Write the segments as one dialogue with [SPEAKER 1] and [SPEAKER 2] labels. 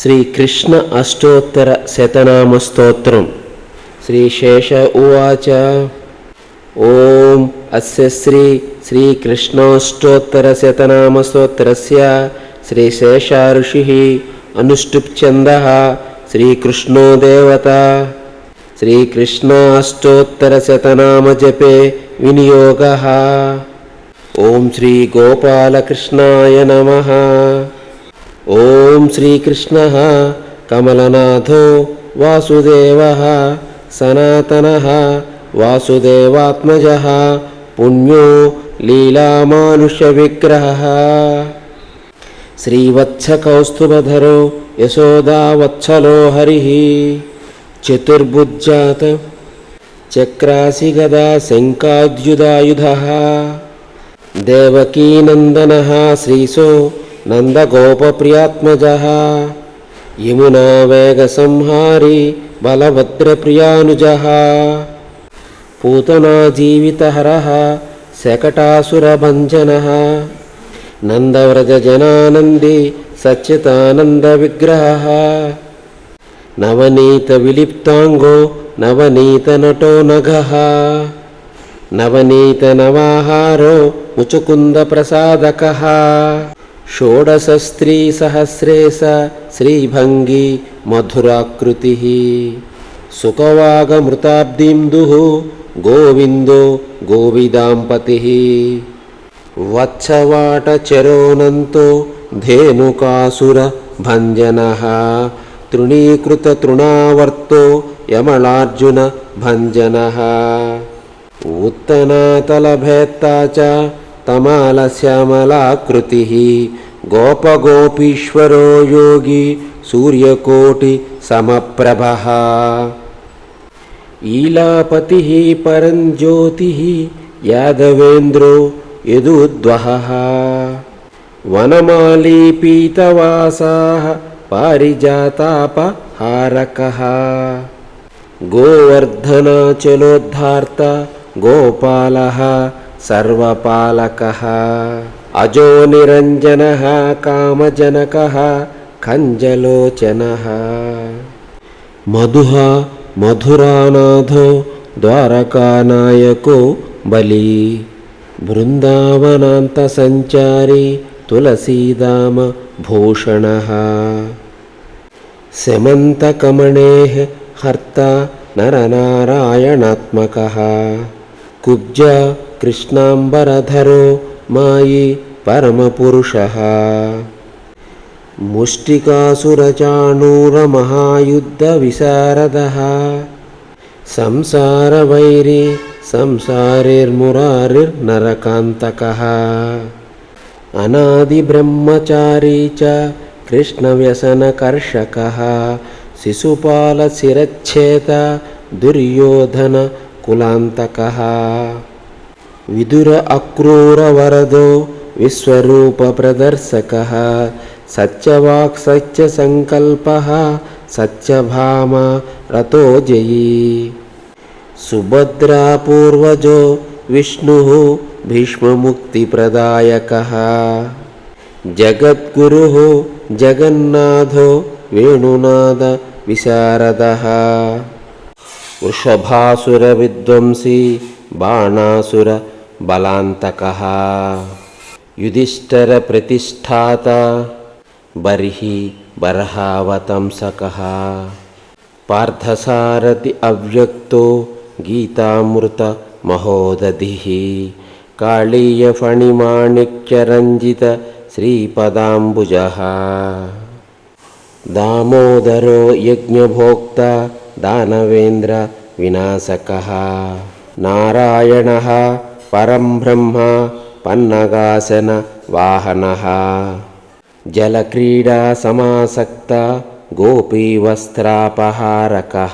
[SPEAKER 1] శ్రీకృష్ణ అష్టోత్తర శతనామ స్తోత్రం శ్రీశేష ఉవాచ. ఓం అస్య శ్రీ శ్రీకృష్ణాష్టోత్తరశతనామస్తోత్రస్య శ్రీశేషా ఋషిः అనుష్టుప్ఛन्दः శ్రీకృష్ణో దేవత. శ్రీకృష్ణ జపే వినియోగ. ఓం శ్రీ గోపాలకృష్ణాయ నమః. ఓం శ్రీకృష్ణ కమలనాథో వాసుదేవ సనాతన వాసుదేవాత్మజ పుణ్యో లీలామానుష్యవిగ్రహ. శ్రీవత్సకౌస్తుభధరో యశోదావత్సలో హరి. చతుర్భుజాత చక్రాసి గదా శంకాద్యుదాయుధ దేవకీనందన శ్రీసో నందగోపప్రియాత్మజ యమునా వేగసంహారి బలభద్రప్రియానుజ పూతనా జీవితహర శకటాసురభంజన నందవ్రజజనానంది సచ్చితానందవిగ్రహ నవనీత విలిప్తాంగో నవనీత నటో నగః నవనీత నవాహారో ముచుకుంద ప్రసాదక షోడశస్త్రీ సహస్రేశ శ్రీభంగి మధురాకృతి. సుఖవాగమృతాబ్దిందు గోవిందో గోవిదాంపతి. వత్సవాటచరోనంతో ధేనుకాసుర భంజన. తృణీకృత తృణావర్తో యమళార్జున భంజన తమాలశ్యామలాకృతి గోపగోపీశ్వరో యోగి సూర్యకోటి సమప్రభ. ఈలాపతి పరం జ్యోతి యాదవేంద్రో యదుద్వ వనమాలీ పీతవాసా పారిజాతాపహారక. గోవర్ధనాచలోద్ధార్త గోపాల. सर्वपालकः। अजो निरञ्जनः कामजनकः कञ्जलोचनः मधुः मधुरानाथो द्वारकानायको बली। बृन्दावनान्तसञ्चारी तुलसीदाम भूषणः। समन्तकमणेः हर्ता नरनारायणात्मकः। कुब्ज కృష్ణాంబరధరో మాయి పరమపురుష. ముష్టికాసురచాణూరమహాయుద్ధవిశారద. సంసారవైరి సంసారిర్మురారిర్నరకాంతక. అనాదిబ్రహ్మచారీ చ కృష్ణవ్యసనకర్షక. శిశుపాలశిరచ్ఛేత దుర్యోధన కులాంతక. విదుర అక్రూరవరదో విశ్వరూపప్రదర్శక సత్యవాక్ సత్యసంకల్ప సత్యభామ రతో జయీ. సుభద్రాపూర్వజో విష్ణు భీష్మముక్తిప్రదాయక జగద్గురు జగన్నాథో వేణునాద విశారద. వృషభాసుర విద్వంసి బాణాసుర బలాంతకః యుధిష్ఠరప్రతిష్ఠాత బర్హి బర్హావతంసకः పార్థసారథి అవ్యక్తో గీతామృత మహోదధి కాళీయఫణిమాణిక్యరంజిత శ్రీపదాంబుజ దామోదరో యజ్ఞభోక్త దానవేంద్ర వినాశక నారాయణ పరం బ్రహ్మ పన్నగాసన వాహన. జలక్రీడా సమాసక్త గోపీవస్త్రాపహారక.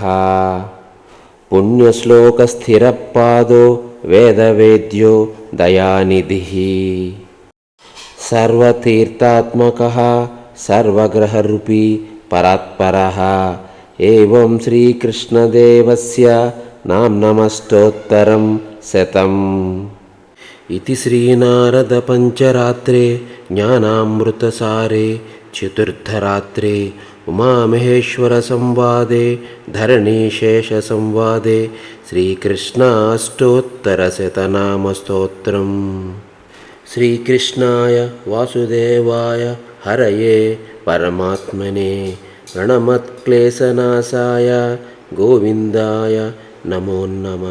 [SPEAKER 1] పుణ్యశ్లోకస్థిరపాదో వేదవేద్యో దయానిధి. సర్వతీర్థాత్మక సర్వగ్రహరూపీ పరాత్పర. ఏం శ్రీకృష్ణదేవస్య నాం శతం ఇది శ్రీనారదపంచరాత్రే జ్ఞానామృతసారే చతుర్థరాత్రే ఉమామహేశ్వర సంవాదే ధరణీశేష సంవాదే శ్రీకృష్ణాష్టోత్తరశతనామస్తోత్రం. శ్రీకృష్ణాయ వాసుదేవాయ హరయే పరమాత్మనే ప్రణమత్క్లేశనాశాయ గోవిందాయ నమో నమ.